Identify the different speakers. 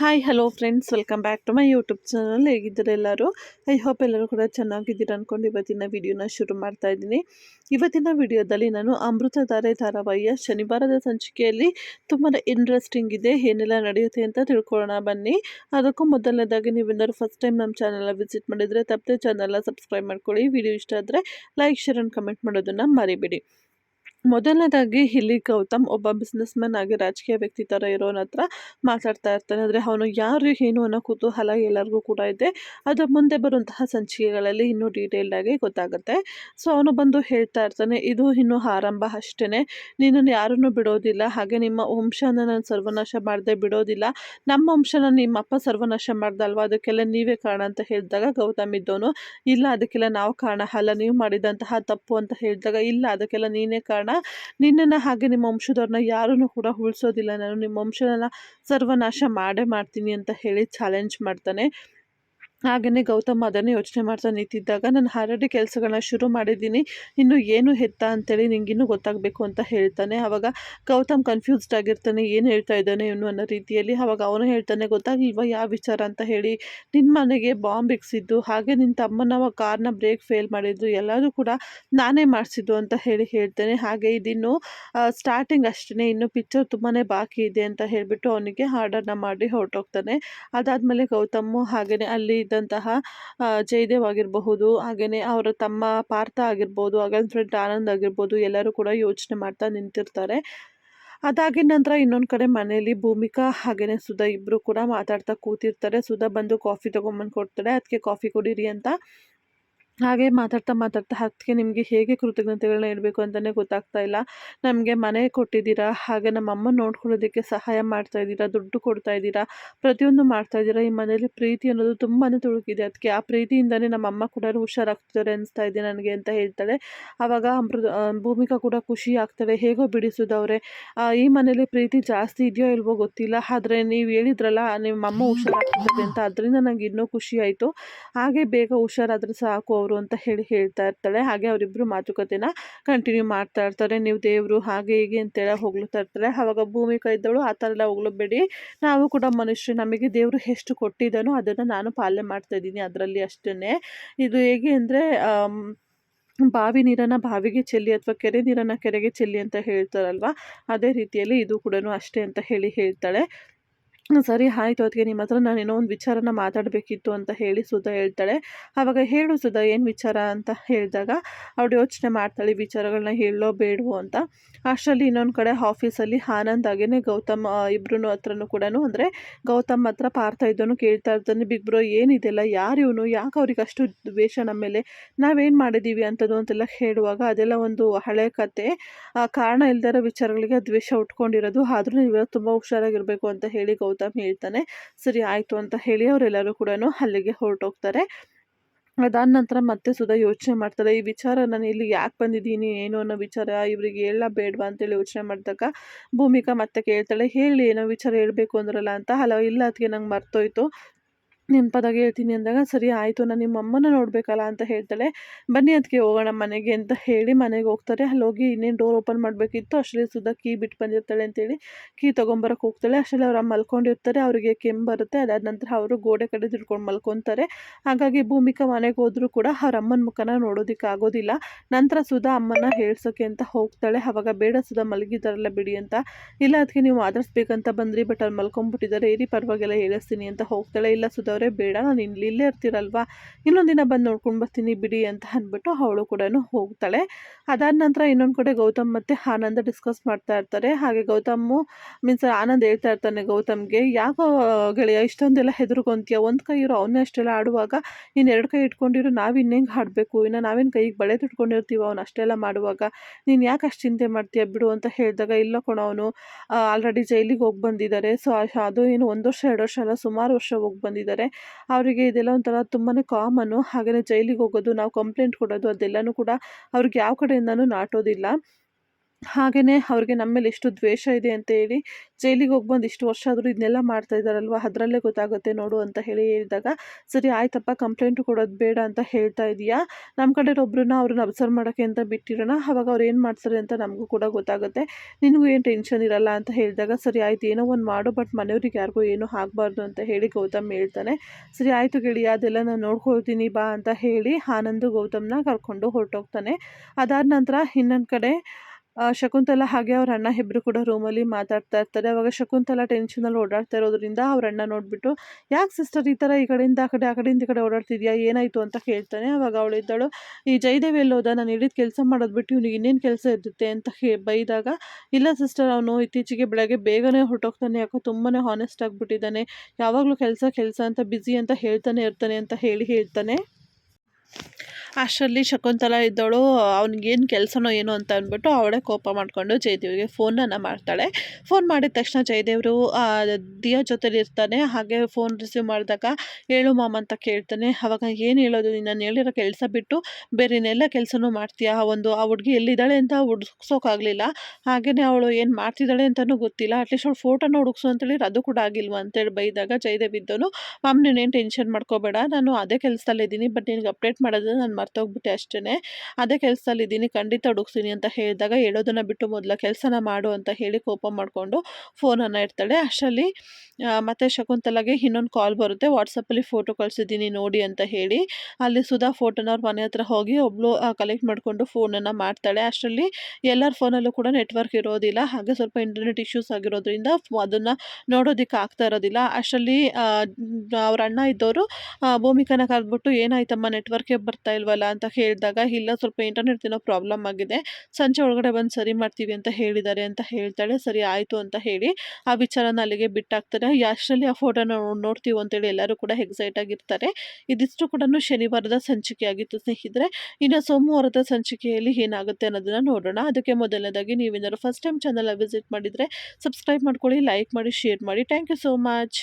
Speaker 1: Hi hello friends welcome back to my YouTube channel ಹೇಗಿದ್ದಾರೆ ಎಲ್ಲರೂ? I hope ಎಲ್ಲರೂ ಕೂಡ ಚೆನ್ನಾಗಿದ್ದೀರ ಅಂದ್ಕೊಂಡು ಇವತ್ತಿನ ವಿಡಿಯೋನ ಶುರು ಮಾಡ್ತಾ ಇದ್ದೀನಿ. ಇವತ್ತಿನ ವಿಡಿಯೋದಲ್ಲಿ ನಾನು ಅಮೃತಧಾರೆ ಧಾರಾವಾಹಿಯ ಶನಿವಾರದ ಸಂಚಿಕೆಯಲ್ಲಿ ತುಂಬ ಇಂಟ್ರೆಸ್ಟಿಂಗ್ ಇದೆ, ಏನೆಲ್ಲ ನಡೆಯುತ್ತೆ ಅಂತ ತಿಳ್ಕೊಳ್ಳೋಣ ಬನ್ನಿ. ಅದಕ್ಕೂ ಮೊದಲನೇದಾಗಿ ನೀವೆಲ್ಲರೂ ಫಸ್ಟ್ ಟೈಮ್ ನಮ್ಮ ಚಾನಲ್ನ ವಿಸಿಟ್ ಮಾಡಿದರೆ ತಪ್ಪದೆ ಚಾನಲ್ನ ಸಬ್ಸ್ಕ್ರೈಬ್ ಮಾಡ್ಕೊಳ್ಳಿ. ವಿಡಿಯೋ ಇಷ್ಟ ಆದರೆ ಲೈಕ್ ಶೇರ್ ಆ್ಯಂಡ್ ಕಮೆಂಟ್ ಮಾಡೋದನ್ನು ಮರಿಬೇಡಿ. ಮೊದಲನೇದಾಗಿ ಇಲ್ಲಿ ಗೌತಮ್ ಒಬ್ಬ ಬಿಸ್ನೆಸ್ ಮ್ಯಾನ್ ಆಗಿ ರಾಜಕೀಯ ವ್ಯಕ್ತಿ ಥರ ಇರೋನ ಹತ್ರ ಮಾತಾಡ್ತಾ ಇರ್ತಾನೆ. ಆದರೆ ಅವನು ಯಾರು, ಏನು ಅನ್ನೋ ಕುತೂಹಲ ಎಲ್ಲರಿಗೂ ಕೂಡ ಇದೆ. ಅದು ಮುಂದೆ ಬರುವಂತಹ ಸಂಚಿಕೆಗಳಲ್ಲಿ ಇನ್ನೂ ಡೀಟೇಲ್ಡ್ ಆಗಿ ಗೊತ್ತಾಗುತ್ತೆ. ಸೊ ಅವನು ಬಂದು ಹೇಳ್ತಾ ಇರ್ತಾನೆ, ಇದು ಇನ್ನೂ ಆರಂಭ ಅಷ್ಟೇ ನಿನ್ನನ್ನು ಯಾರನ್ನು ಬಿಡೋದಿಲ್ಲ. ಹಾಗೆ ನಿಮ್ಮ ವಂಶನ ನಾನು ಸರ್ವನಾಶ ಮಾಡದೆ ಬಿಡೋದಿಲ್ಲ. ನಮ್ಮ ವಂಶನ ನಿಮ್ಮ ಅಪ್ಪ ಸರ್ವನಾಶ ಮಾಡ್ದಲ್ವಾ? ಅದಕ್ಕೆಲ್ಲ ನೀವೇ ಕಾರಣ ಅಂತ ಹೇಳಿದಾಗ ಗೌತಮ್ ಇದ್ದವನು, ಇಲ್ಲ, ಅದಕ್ಕೆಲ್ಲ ನಾವು ಕಾರಣ. ಅಲ್ಲ, ನೀವು ಮಾಡಿದಂತಹ ತಪ್ಪು ಅಂತ ಹೇಳಿದಾಗ, ಇಲ್ಲ, ಅದಕ್ಕೆಲ್ಲ ನೀನೇ ಕಾರಣ. ನಿನ್ನನ್ನು ಹಾಗೆ ನಿಮ್ಮ ವಂಶದವ್ರನ್ನ ಯಾರನ್ನು ಕೂಡ ಉಳಿಸೋದಿಲ್ಲ. ನಾನು ನಿಮ್ಮ ವಂಶನ ಸರ್ವನಾಶ ಮಾಡೇ ಮಾಡ್ತೀನಿ ಅಂತ ಹೇಳಿ ಚಾಲೆಂಜ್ ಮಾಡ್ತಾನೆ. ಹಾಗೆಯೇ ಗೌತಮ್ ಅದನ್ನೇ ಯೋಚನೆ ಮಾಡ್ತಾ ನಿಂತಿದ್ದಾಗ ನಾನು ಆಲ್ರೆಡಿ ಕೆಲಸಗಳನ್ನ ಶುರು ಮಾಡಿದ್ದೀನಿ. ಇನ್ನು ಏನು ಹೆತ್ತ ಅಂತೇಳಿ ನಿಂಗಿನ್ನೂ ಗೊತ್ತಾಗಬೇಕು ಅಂತ ಹೇಳ್ತಾನೆ. ಆವಾಗ ಗೌತಮ್ ಕನ್ಫ್ಯೂಸ್ಡ್ ಆಗಿರ್ತಾನೆ, ಏನು ಹೇಳ್ತಾ ಇದ್ದಾನೆ ಇವನು ಅನ್ನೋ ರೀತಿಯಲ್ಲಿ. ಆವಾಗ ಅವನು ಹೇಳ್ತಾನೆ ಗೊತ್ತಾಗಿಲ್ವ ಯಾವ ವಿಚಾರ ಅಂತ ಹೇಳಿ. ನಿನ್ನ ಮನೆಗೆ ಬಾಂಬ್ ಇಕ್ಸಿದ್ದು, ಹಾಗೆ ನಿನ್ನ ತಮ್ಮನ ಕಾರ್ನ ಬ್ರೇಕ್ ಫೇಲ್ ಮಾಡಿದ್ದು ಎಲ್ಲರೂ ಕೂಡ ನಾನೇ ಮಾಡಿಸಿದ್ದು ಅಂತ ಹೇಳಿ ಹೇಳ್ತೇನೆ. ಹಾಗೆ ಇದಿನ್ನು ಸ್ಟಾರ್ಟಿಂಗ್ ಅಷ್ಟೇ ಇನ್ನು ಪಿಕ್ಚರ್ ತುಂಬಾ ಬಾಕಿ ಇದೆ ಅಂತ ಹೇಳಿಬಿಟ್ಟು ಅವನಿಗೆ ಆರ್ಡರ್ನ ಮಾಡಿ ಹೊರಟೋಗ್ತಾನೆ. ಅದಾದಮೇಲೆ ಗೌತಮ್ ಹಾಗೆಯೇ ಅಲ್ಲಿ ಇದ್ದಂತಹ ಜಯದೇವ್ ಆಗಿರಬಹುದು ಹಾಗೆಯೇ ಅವರ ತಮ್ಮ ಪಾರ್ಥ ಆಗಿರ್ಬೋದು ಹಾಗೆ ಫ್ರೆಂಡ್ ಆನಂದ್ ಆಗಿರ್ಬೋದು, ಎಲ್ಲರೂ ಕೂಡ ಯೋಚನೆ ಮಾಡ್ತಾ ನಿಂತಿರ್ತಾರೆ. ಅದಾಗಿ ನಂತರ ಇನ್ನೊಂದು ಕಡೆ ಮನೆಯಲ್ಲಿ ಭೂಮಿಕಾ ಹಾಗೆಯೇ ಸುಧಾ ಇಬ್ಬರು ಕೂಡ ಮಾತಾಡ್ತಾ ಕೂತಿರ್ತಾರೆ. ಸುಧಾ ಬಂದು ಕಾಫಿ ತೊಗೊಂಬಂದು ಕೊಡ್ತಾಳೆ ಅದಕ್ಕೆ ಕಾಫಿ ಕುಡೀರಿ ಅಂತ ಹಾಗೆ ಮಾತಾಡ್ತಾ ಮಾತಾಡ್ತಾ ಅದಕ್ಕೆ ನಿಮಗೆ ಹೇಗೆ ಕೃತಜ್ಞತೆಗಳನ್ನ ಹೇಳಬೇಕು ಅಂತಲೇ ಗೊತ್ತಾಗ್ತಾ ಇಲ್ಲ. ನಮಗೆ ಮನೆ ಕೊಟ್ಟಿದ್ದೀರಾ? ಹಾಗೆ ನಮ್ಮ ಅಮ್ಮ ನೋಡ್ಕೊಳ್ಳೋದಕ್ಕೆ ಸಹಾಯ ಮಾಡ್ತಾ ಇದ್ದೀರಾ? ದುಡ್ಡು ಕೊಡ್ತಾ ಇದ್ದೀರಾ? ಪ್ರತಿಯೊಂದು ಮಾಡ್ತಾ ಇದ್ದೀರಾ? ಈ ಮನೇಲಿ ಪ್ರೀತಿ ಅನ್ನೋದು ತುಂಬಾ ತುಳುಕಿದೆ. ಅದಕ್ಕೆ ಆ ಪ್ರೀತಿಯಿಂದನೇ ನಮ್ಮ ಅಮ್ಮ ಕೂಡ ಹುಷಾರಾಗ್ತಿದ್ದಾರೆ ಅನಿಸ್ತಾ ಇದೆ ನನಗೆ ಅಂತ ಹೇಳ್ತಾಳೆ. ಆವಾಗ ಅಮೃತ ಭೂಮಿಕಾ ಕೂಡ ಖುಷಿ ಆಗ್ತಾಳೆ. ಹೇಗೋ ಬಿಡಿಸೋದವ್ರೆ ಈ ಮನೇಲಿ ಪ್ರೀತಿ ಜಾಸ್ತಿ ಇದೆಯೋ ಇಲ್ವೋ ಗೊತ್ತಿಲ್ಲ. ಆದರೆ ನೀವು ಹೇಳಿದ್ರಲ್ಲ ನಿಮ್ಮ ಅಮ್ಮ ಹುಷಾರಾಗ್ತಿದ್ದಾರೆ ಅಂತ. ಅದರಿಂದ ನನಗೆ ಇನ್ನೂ ಖುಷಿ ಆಯಿತು. ಹಾಗೆ ಬೇಗ ಹುಷಾರಾದರೆ ಸಾಕು ಅವರು ಅಂತ ಹೇಳಿ ಹೇಳ್ತಾ ಇರ್ತಾಳೆ. ಹಾಗೆ ಅವರಿಬ್ಬರು ಮಾತುಕತೆನ ಕಂಟಿನ್ಯೂ ಮಾಡ್ತಾ ಇರ್ತಾರೆ. ನೀವು ದೇವರು ಹಾಗೆ ಹೀಗೆ ಅಂತೇಳಿ ಹೊಗಳ್ತಾ ಇರ್ತಾರೆ. ಆವಾಗ ಭೂಮಿ ಇದ್ದವಳು ಆ ಥರ ಎಲ್ಲ ನಾವು ಕೂಡ ಮನುಷ್ಯ ನಮಗೆ ದೇವರು ಎಷ್ಟು ಕೊಟ್ಟಿದ್ದಾನೋ ಅದನ್ನು ನಾನು ಪಾಲನೆ ಮಾಡ್ತಾ ಇದ್ದೀನಿ ಅದರಲ್ಲಿ ಅಷ್ಟೇ ಇದು ಹೇಗೆ ಅಂದರೆ ಬಾವಿ ನೀರನ್ನು ಬಾವಿಗೆ ಚೆಲ್ಲಿ ಅಥವಾ ಕೆರೆ ನೀರನ್ನು ಕೆರೆಗೆ ಚೆಲ್ಲಿ ಅಂತ ಹೇಳ್ತಾರಲ್ವ? ಅದೇ ರೀತಿಯಲ್ಲಿ ಇದು ಕೂಡ ಅಷ್ಟೇ ಅಂತ ಹೇಳಿ ಹೇಳ್ತಾಳೆ. ಸರಿ, ಆಯಿತು ಅದಕ್ಕೆ ನಿಮ್ಮ ಹತ್ರ ನಾನು ಏನೋ ಒಂದು ವಿಚಾರನ ಮಾತಾಡಬೇಕಿತ್ತು ಅಂತ ಹೇಳಿ ಸುಧಾ ಹೇಳ್ತಾಳೆ. ಆವಾಗ ಹೇಳು ಸುಧಾ, ಏನು ವಿಚಾರ ಅಂತ ಹೇಳಿದಾಗ, ಅವಳು ಯೋಚನೆ ಮಾಡ್ತಾಳೆ ವಿಚಾರಗಳನ್ನ ಹೇಳೋ ಬೇಡವೋ ಅಂತ. ಅಷ್ಟರಲ್ಲಿ ಇನ್ನೊಂದು ಕಡೆ ಆಫೀಸಲ್ಲಿ ಆನಂದ್ ಹಾಗೇನೆ ಗೌತಮ್ ಇಬ್ಬರೂ ಹತ್ರನೂ ಕೂಡ ಅಂದರೆ, ಗೌತಮ್ ಹತ್ರ ಪಾರ್ಥ ಇದ್ದನು ಕೇಳ್ತಾ ಇರ್ತಾನೆ, ಬಿಗ್ ಬ್ರೋ, ಏನಿದೆಲ್ಲ? ಯಾರು ಇವನು? ಯಾಕೆ ಅವ್ರಿಗೆ ಅಷ್ಟು ದ್ವೇಷ ನಮ್ಮ ಮೇಲೆ? ನಾವೇನು ಮಾಡಿದ್ದೀವಿ ಅಂಥದ್ದು ಅಂತೆಲ್ಲ ಹೇಳುವಾಗ ಅದೆಲ್ಲ ಒಂದು ಹಳೆ ಕತೆ. ಕಾರಣ ಇಲ್ದಿರೋ ವಿಚಾರಗಳಿಗೆ ದ್ವೇಷ ಉಟ್ಕೊಂಡಿರೋದು. ಆದರೂ ನೀವು ತುಂಬ ಹುಷಾರಾಗಿರಬೇಕು ಅಂತ ಹೇಳಿ ಗೌತಮ್ ಗೌತಮ್ ಹೇಳ್ತಾನೆ. ಸರಿ, ಆಯಿತು ಅಂತ ಹೇಳಿ ಅವರೆಲ್ಲರೂ ಕೂಡ ಅಲ್ಲಿಗೆ ಹೊರಟೋಗ್ತಾರೆ. ಅದಾದ ನಂತರ ಮತ್ತೆ ಸುಧಾ ಯೋಚನೆ ಮಾಡ್ತಾರೆ ಈ ವಿಚಾರ ನಾನು ಇಲ್ಲಿ ಯಾಕೆ ಬಂದಿದ್ದೀನಿ? ಏನು ಅನ್ನೋ ವಿಚಾರ ಇವರಿಗೆ ಹೇಳ ಬೇಡವಾ? ಅಂತೇಳಿ ಯೋಚನೆ ಮಾಡಿದಾಗ ಭೂಮಿಕಾ ಮತ್ತೆ ಕೇಳ್ತಾಳೆ, ಹೇಳಿ, ಏನೋ ವಿಚಾರ ಹೇಳಬೇಕು ಅಂದ್ರಲ್ಲ ಅಂತ? ಹಲೋ ಇಲ್ಲ ಅದಕ್ಕೆ ನಂಗೆ ಮರ್ತೋಯ್ತು. ನೆನಪದಾಗ ಹೇಳ್ತೀನಿ ಅಂದಾಗ, ಸರಿ ಆಯಿತು, ನಾನು ನಿಮ್ಮ ಅಮ್ಮನ ನೋಡಬೇಕಲ್ಲ ಅಂತ ಹೇಳ್ತಾಳೆ. ಬನ್ನಿ ಅದಕ್ಕೆ ಹೋಗೋಣ ಮನೆಗೆ ಅಂತ ಹೇಳಿ ಮನೆಗೆ ಹೋಗ್ತಾರೆ. ಅಲ್ಲಿ ಹೋಗಿ ಇನ್ನೇನು ಡೋರ್ ಓಪನ್ ಮಾಡಬೇಕಿತ್ತು ಅಷ್ಟರಲ್ಲಿ ಸುಧಾ ಕೀ ಬಿಟ್ಟು ಬಂದಿರ್ತಾಳೆ ಅಂತೇಳಿ ಕೀ ತೊಗೊಂಬರಕ್ಕೆ ಹೋಗ್ತಾಳೆ. ಅಷ್ಟರಲ್ಲಿ ಅವ್ರು ಮಲ್ಕೊಂಡಿರ್ತಾರೆ. ಅವರಿಗೆ ಕೆಮ್ಮು ಬರುತ್ತೆ. ಅದಾದ ನಂತರ ಅವರು ಗೋಡೆ ಕಡೆ ತಿಳ್ಕೊಂಡು ಮಲ್ಕೊತಾರೆ. ಹಾಗಾಗಿ ಭೂಮಿಕಾ ಮನೆಗೆ ಹೋದರೂ ಕೂಡ ಅವ್ರ ಅಮ್ಮನ ಮುಖನ ನೋಡೋದಕ್ಕೆ ಆಗೋದಿಲ್ಲ. ನಂತರ ಸುಧಾ ಅಮ್ಮನ ಹೇಳ್ಸೋಕ್ಕೆ ಅಂತ ಹೋಗ್ತಾಳೆ. ಅವಾಗ ಬೇಡ ಸುಧಾ ಮಲಗಿದಾರಲ್ಲ ಬಿಡಿ ಅಂತ. ಇಲ್ಲ ಅದಕ್ಕೆ ನೀವು ಆದರಿಸ್ಬೇಕಂತ ಬಂದ್ರಿ, ಬಟ್ ಅಲ್ಲಿ ಮಲ್ಕೊಂಡ್ಬಿಟ್ಟಿದ್ದಾರೆ ಏರಿ ಪರವಾಗಿಲ್ಲ, ಹೇಳಿಸ್ತೀನಿ ಅಂತ ಹೋಗ್ತಾಳೆ. ಇಲ್ಲ ಸುಧಾ ಅವರೇ ಬೇಡ, ನಾನು ಇಲ್ಲಿ ಇಲ್ಲೇ ಇರ್ತೀರಲ್ವಾ? ಇನ್ನೊಂದು ದಿನ ಬಂದು ನೋಡ್ಕೊಂಡು ಬರ್ತೀನಿ ಬಿಡಿ ಅಂತ ಅಂದ್ಬಿಟ್ಟು ಅವಳು ಕೂಡ ಹೋಗ್ತಾಳೆ. ಅದಾದ ನಂತರ ಇನ್ನೊಂದು ಕಡೆ ಗೌತಮ್ ಮತ್ತು ಆನಂದ ಡಿಸ್ಕಸ್ ಮಾಡ್ತಾ ಇರ್ತಾರೆ. ಹಾಗೆ ಗೌತಮ್ಮು ಮೀನ್ಸ್ ಆನಂದ್ ಹೇಳ್ತಾ ಇರ್ತಾನೆ ಗೌತಮ್ಗೆ, ಯಾಕೋ ಗೆಳೆಯ, ಇಷ್ಟೊಂದೆಲ್ಲ ಹೆದರ್ಕೊಂತೀಯ? ಒಂದು ಕೈ ಇರೋ, ಅವನೇ ಅಷ್ಟೆಲ್ಲ ಆಡುವಾಗ ನೀನು ಎರಡು ಕೈ ಇಟ್ಕೊಂಡಿರೋ, ನಾವು ಇನ್ನೇಂಗೆ ಆಡಬೇಕು ಇನ್ನು ನಾವೇನು ಕೈಗೆ ಬಳೆ ತಿಟ್ಕೊಂಡಿರ್ತೀವ, ಅವ್ನು ಅಷ್ಟೆಲ್ಲ ಮಾಡುವಾಗ? ನೀನು ಯಾಕೆ ಅಷ್ಟು ಚಿಂತೆ ಮಾಡ್ತೀಯ ಬಿಡು? ಅಂತ ಹೇಳಿದಾಗ, ಇಲ್ಲ ಕೊಣ, ಅವನು ಆಲ್ರೆಡಿ ಜೈಲಿಗೆ ಹೋಗಿ ಬಂದಿದ್ದಾರೆ ಸೊ ಅದು ಏನು ಒಂದು ವರ್ಷ, ಎರಡು ವರ್ಷ ಅಲ್ಲ, ಸುಮಾರು ವರ್ಷ ಹೋಗಿ ಬಂದಿದ್ದಾರೆ ಅವರಿಗೆ ಇದೆಲ್ಲ ಒಂಥರ ತುಂಬಾ ಕಾಮನ್ನು ಹಾಗೆಯೇ ಜೈಲಿಗೆ ಹೋಗೋದು, ನಾವು ಕಂಪ್ಲೇಂಟ್ ಕೊಡೋದು, ಅದೆಲ್ಲನೂ ಕೂಡ ಅವ್ರಿಗೆ ಯಾವ ಕಡೆಯಿಂದನೂ ನಾಟೋದಿಲ್ಲ. ಹಾಗೆಯೇ ಅವ್ರಿಗೆ ನಮ್ಮ ಮೇಲೆ ಎಷ್ಟು ದ್ವೇಷ ಇದೆ ಅಂತ ಹೇಳಿ ಜೈಲಿಗೆ ಹೋಗಿ ಬಂದು ಇಷ್ಟು ವರ್ಷ ಆದರೂ ಇದನ್ನೆಲ್ಲ ಮಾಡ್ತಾ ಇದ್ದಾರಲ್ವ? ಅದರಲ್ಲೇ ಗೊತ್ತಾಗುತ್ತೆ ನೋಡು ಅಂತ ಹೇಳಿ ಹೇಳಿದಾಗ, ಸರಿ ಆಯ್ತಪ್ಪ ಕಂಪ್ಲೇಂಟು ಕೊಡೋದು ಬೇಡ ಅಂತ ಹೇಳ್ತಾ ಇದೆಯಾ? ನಮ್ಮ ಕಡೆ ಒಬ್ಬರನ್ನ ಅವ್ರನ್ನ ಅಬ್ಸರ್ವ್ ಮಾಡೋಕ್ಕೆ ಅಂತ ಬಿಟ್ಟಿರೋಣ, ಅವಾಗ ಅವ್ರು ಏನು ಮಾಡ್ತಾರೆ ಅಂತ ನಮಗೂ ಕೂಡ ಗೊತ್ತಾಗುತ್ತೆ. ನಿನಗೂ ಏನು ಟೆನ್ಷನ್ ಇರಲ್ಲ ಅಂತ ಹೇಳಿದಾಗ, ಸರಿ ಆಯ್ತು, ಏನೋ ಒಂದು ಮಾಡು ಬಟ್ ಮನೆಯವ್ರಿಗೆ ಯಾರಿಗೂ ಏನೂ ಆಗಬಾರ್ದು ಅಂತ ಹೇಳಿ ಗೌತಮ್ ಹೇಳ್ತಾನೆ. ಸರಿ ಆಯಿತು ಗೆಳೆಯ, ಅದೆಲ್ಲ ನಾನು ನೋಡ್ಕೊಳ್ತೀನಿ ಬಾ ಅಂತ ಹೇಳಿ ಆನಂದು ಗೌತಮ್ನ ಕರ್ಕೊಂಡು ಹೊರಟೋಗ್ತಾನೆ. ಅದಾದ ನಂತರ ಇನ್ನೊಂದು ಕಡೆ ಶಕುಂತಲಾ ಹಾಗೆ ಅವ್ರ ಅಣ್ಣ ಇಬ್ಬರು ಕೂಡ ರೂಮಲ್ಲಿ ಮಾತಾಡ್ತಾ ಇರ್ತಾರೆ. ಅವಾಗ ಶಕುಂತಲ ಟೆನ್ಷನಲ್ಲಿ ಓಡಾಡ್ತಾ ಇರೋದ್ರಿಂದ ಅವ್ರ ಅಣ್ಣ ನೋಡ್ಬಿಟ್ಟು, ಯಾಕೆ ಸಿಸ್ಟರ್ ಈ ಥರ ಈ ಕಡೆಯಿಂದ, ಆ ಕಡೆ, ಆ ಕಡೆಯಿಂದ ಈ ಕಡೆ ಓಡಾಡ್ತಿದ್ಯಾ? ಏನಾಯಿತು? ಅಂತ ಕೇಳ್ತಾನೆ. ಅವಾಗ ಅವಳು ಇದ್ದಳು, ಈ ಜಯದೇವ್ ಎಲ್ಲೋದ ನಾನು ಹೇಳಿದ ಕೆಲಸ ಮಾಡೋದು ಬಿಟ್ಟು ಇವ್ನಿಗೆ ಇನ್ನೇನು ಕೆಲಸ ಇರುತ್ತೆ? ಅಂತ ಹೇ, ಬೈದಾಗ, ಇಲ್ಲ ಸಿಸ್ಟರ್ ಅವನು ಇತ್ತೀಚೆಗೆ ಬೆಳಗ್ಗೆ ಬೇಗನೆ ಹೊರಟೋಗ್ತಾನೆ. ಯಾಕೋ ತುಂಬಾ ಹಾನೆಸ್ಟ್ ಆಗಿಬಿಟ್ಟಿದ್ದಾನೆ. ಯಾವಾಗಲೂ ಕೆಲಸ ಕೆಲಸ ಅಂತ ಬ್ಯುಸಿ ಅಂತ ಹೇಳ್ತಾನೆ, ಇರ್ತಾನೆ ಅಂತ ಹೇಳಿ ಹೇಳ್ತಾನೆ. ಅಷ್ಟರಲ್ಲಿ ಶಕುಂತಲ ಇದ್ದವಳು, ಅವ್ನಿಗೇನು ಕೆಲಸನೋ ಏನೋ ಅಂತ ಅಂದ್ಬಿಟ್ಟು ಅವಳೇ ಕೋಪ ಮಾಡಿಕೊಂಡು ಜಯದೇವ್ಗೆ ಫೋನನ್ನು ಮಾಡ್ತಾಳೆ. ಫೋನ್ ಮಾಡಿದ ತಕ್ಷಣ ಜಯದೇವರು ದಿಯಾ ಜೊತೆಲಿ ಇರ್ತಾನೆ, ಹಾಗೆ ಫೋನ್ ರಿಸೀವ್ ಮಾಡಿದಾಗ ಹೇಳು ಮಾಮ ಅಂತ ಕೇಳ್ತಾನೆ. ಅವಾಗ ಏನು ಹೇಳೋದು, ನಾನು ಹೇಳಿರೋ ಕೆಲಸ ಬಿಟ್ಟು ಬೇರೆನೆಲ್ಲ ಕೆಲಸನೂ ಮಾಡ್ತೀಯಾ? ಒಂದು, ಆ ಹುಡುಗಿ ಎಲ್ಲಿದ್ದಾಳೆ ಅಂತ ಹುಡುಕ್ಸೋಕ್ಕಾಗಲಿಲ್ಲ ಹಾಗೆಯೇ ಅವಳು ಏನು ಮಾಡ್ತಿದ್ದಾಳೆ ಅಂತಲೂ ಗೊತ್ತಿಲ್ಲ. ಅಟ್ಲೀಸ್ಟ್ ಅವಳು ಫೋಟೋನ ಹುಡುಕ್ಸು ಅಂತೇಳಿದ್ರೆ ಅದು ಕೂಡ ಆಗಿಲ್ವ ಅಂತೇಳಿ ಬೈದಾಗ ಜಯದೇವ್ ಇದ್ದವನು, ಮಾಮ್ ನೀನೇನು ಟೆನ್ಷನ್ ಮಾಡ್ಕೋಬೇಡ, ನಾನು ಅದೇ ಕೆಲಸದಲ್ಲಿದ್ದೀನಿ ಬಟ್ ನಿನಗೆ ಅಪ್ಡೇಟ್ ಮಾಡೋದು ನಾನು ಮರ್ತೋಗ್ಬಿಟ್ಟೆ ಅಷ್ಟೇ ಅದೇ ಕೆಲಸದಲ್ಲಿದ್ದೀನಿ ಖಂಡಿತ ಹುಡುಕ್ತೀನಿ ಅಂತ ಹೇಳಿದಾಗ ಹೇಳೋದನ್ನು ಬಿಟ್ಟು ಮೊದಲ ಕೆಲಸನ ಮಾಡು ಅಂತ ಹೇಳಿ ಕೋಪ ಮಾಡಿಕೊಂಡು ಫೋನನ್ನು ಇಡ್ತಾಳೆ ಅಷ್ಟರಲ್ಲಿ ಮತ್ತು ಶಕುಂತಲಾಗೆ ಇನ್ನೊಂದು ಕಾಲ್ ಬರುತ್ತೆ. ವಾಟ್ಸಪ್ಪಲ್ಲಿ ಫೋಟೋ ಕಳಿಸಿದ್ದೀನಿ ನೋಡಿ ಅಂತ ಹೇಳಿ ಅಲ್ಲಿ ಸುಧಾ ಫೋಟೋನ ಅವ್ರ ಮನೆ ಹತ್ರ ಹೋಗಿ ಒಬ್ಳು ಕಲೆಕ್ಟ್ ಮಾಡಿಕೊಂಡು ಫೋನನ್ನು ಮಾಡ್ತಾಳೆ. ಅಷ್ಟರಲ್ಲಿ ಎಲ್ಲರ ಫೋನಲ್ಲೂ ಕೂಡ ನೆಟ್ವರ್ಕ್ ಇರೋದಿಲ್ಲ. ಹಾಗೆ ಸ್ವಲ್ಪ ಇಂಟರ್ನೆಟ್ ಇಶ್ಯೂಸ್ ಆಗಿರೋದ್ರಿಂದ ಅದನ್ನು ನೋಡೋದಕ್ಕೆ ಆಗ್ತಾ ಇರೋದಿಲ್ಲ. ಅಷ್ಟರಲ್ಲಿ ಅವ್ರ ಅಣ್ಣ ಇದ್ದವರು ಭೂಮಿಕನ ಕರೆದ್ಬಿಟ್ಟು ಏನಾಯ್ತಮ್ಮ ನೆಟ್ವರ್ಕೇ ಬರ್ತಾ ಇಲ್ವಲ್ಲ ಅಂತ ಹೇಳಿದಾಗ, ಇಲ್ಲ ಸ್ವಲ್ಪ ಇಂಟರ್ನೆಟ್ ಏನೋ ಪ್ರಾಬ್ಲಮ್ ಆಗಿದೆ. ಸಂಜೆ ಒಳಗಡೆ ಬಂದು ಸರಿ ಮಾಡ್ತೀವಿ ಅಂತ ಹೇಳಿದ್ದಾರೆ ಅಂತ ಹೇಳ್ತಾಳೆ. ಸರಿ ಆಯಿತು ಅಂತ ಹೇಳಿ ಆ ವಿಚಾರನ ಅಲ್ಲಿಗೆ ಬಿಟ್ಟಾಗ್ತಾರೆ ಅಷ್ಟರಲ್ಲಿ ಆ ಫೋಟೋನ ನೋಡ್ತೀವಿ ಅಂತೇಳಿ ಎಲ್ಲರೂ ಕೂಡ ಎಕ್ಸೈಟ್ ಆಗಿರ್ತಾರೆ. ಇದಿಷ್ಟು ಕೂಡ ಶನಿವಾರದ ಸಂಚಿಕೆ ಆಗಿತ್ತು ಸ್ನೇಹಿತರೆ. ಇನ್ನು ಸೋಮವಾರದ ಸಂಚಿಕೆಯಲ್ಲಿ ಏನಾಗುತ್ತೆ ಅನ್ನೋದನ್ನ ನೋಡೋಣ. ಅದಕ್ಕೆ ಮೊದಲನೇದಾಗಿ ನೀವೇನಾದ್ರು ಫಸ್ಟ್ ಟೈಮ್ ಚಾನಲ್ ವಿಸಿಟ್ ಮಾಡಿದರೆ ಸಬ್ಸ್ಕ್ರೈಬ್ ಮಾಡ್ಕೊಳ್ಳಿ ಲೈಕ್ ಮಾಡಿ ಶೇರ್ ಮಾಡಿ. Thank you so much